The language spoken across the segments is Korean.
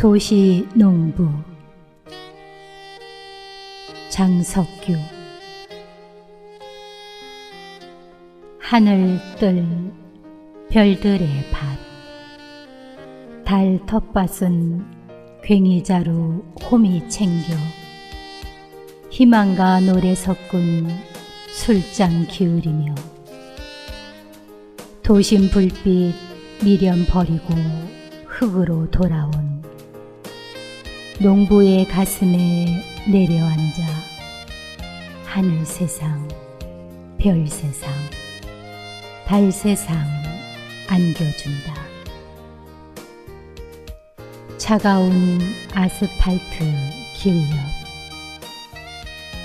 도시 농부 장석규 하늘 뜰 별들의 밭 달 텃밭은 괭이자루 홈이 챙겨 희망과 노래 섞은 술잔 기울이며 도심 불빛 미련 버리고 흙으로 돌아온 농부의 가슴에 내려앉아 하늘 세상, 별 세상, 달 세상 안겨준다. 차가운 아스팔트 길 옆,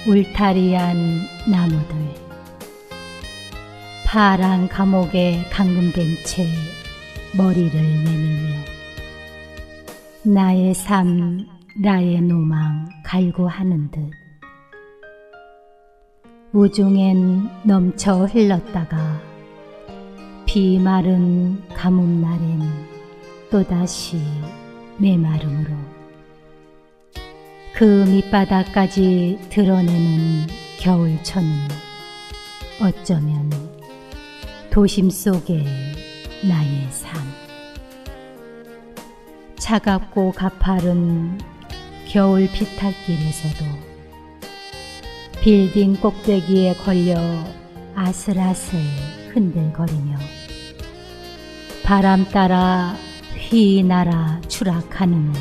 울타리한 나무들, 파란 감옥에 감금된 채 머리를 내밀며 나의 삶, 나의 노망 갈구하는 듯. 우중엔 넘쳐 흘렀다가 비 마른 가뭄 날엔 또다시 메마름으로 그 밑바닥까지 드러내는 겨울천은 어쩌면 도심 속의 나의 삶. 차갑고 가파른 겨울 비탈길에서도 빌딩 꼭대기에 걸려 아슬아슬 흔들거리며 바람 따라 휘 날아 추락하는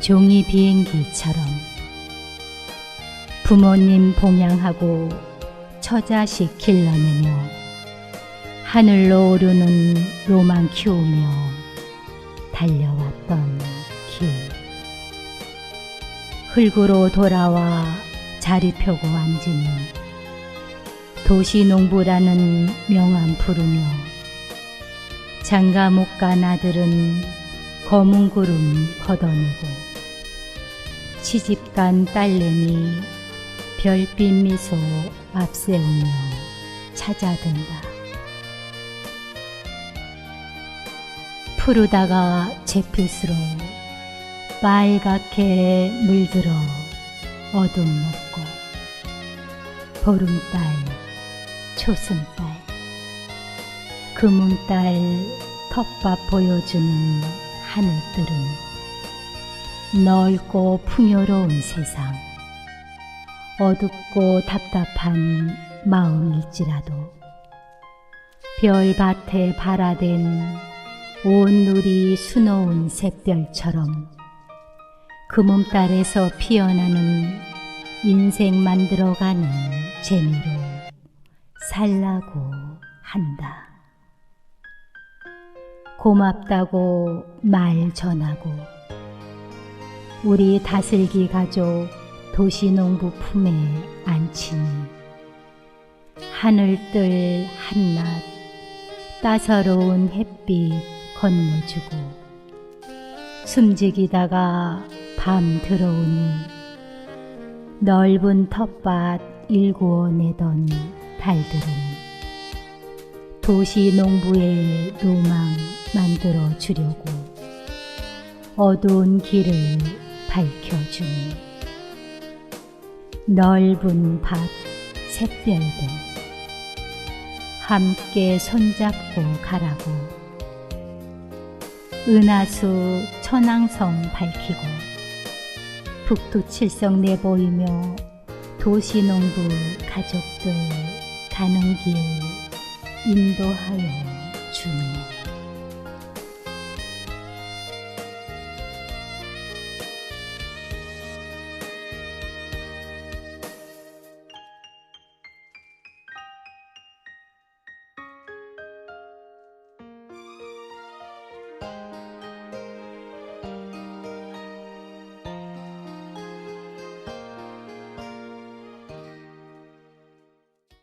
종이 비행기처럼 부모님 봉양하고 처자식 길러내며 하늘로 오르는 로망 키우며 달려왔던 길 흙으로 돌아와 자리 펴고 앉으니 도시 농부라는 명함 부르며 장가 못 간 아들은 검은 구름 걷어내고 시집간 딸내미 별빛 미소 앞세우며 찾아든다. 푸르다가 제필수록 빨갛게 물들어 어둠 먹고 보름달 초승달 금운달 텃밭 보여주는 하늘들은 넓고 풍요로운 세상 어둡고 답답한 마음일지라도 별밭에 발아된 온 누리 수놓은 샛별처럼 금음달에서 피어나는 인생 만들어가는 재미로 살라고 한다. 고맙다고 말 전하고 우리 다슬기 가족 도시농부 품에 안치니 하늘뜰 한낮 따사로운 햇빛 건너주고 숨지기다가 밤 들어오니 넓은 텃밭 일구어 내던 달들은 도시 농부의 로망 만들어 주려고 어두운 길을 밝혀주니 넓은 밭 샛별들 함께 손잡고 가라고 은하수 천왕성 밝히고 북두칠성 내보이며 도시농부 가족들 가는 길 인도하여 주니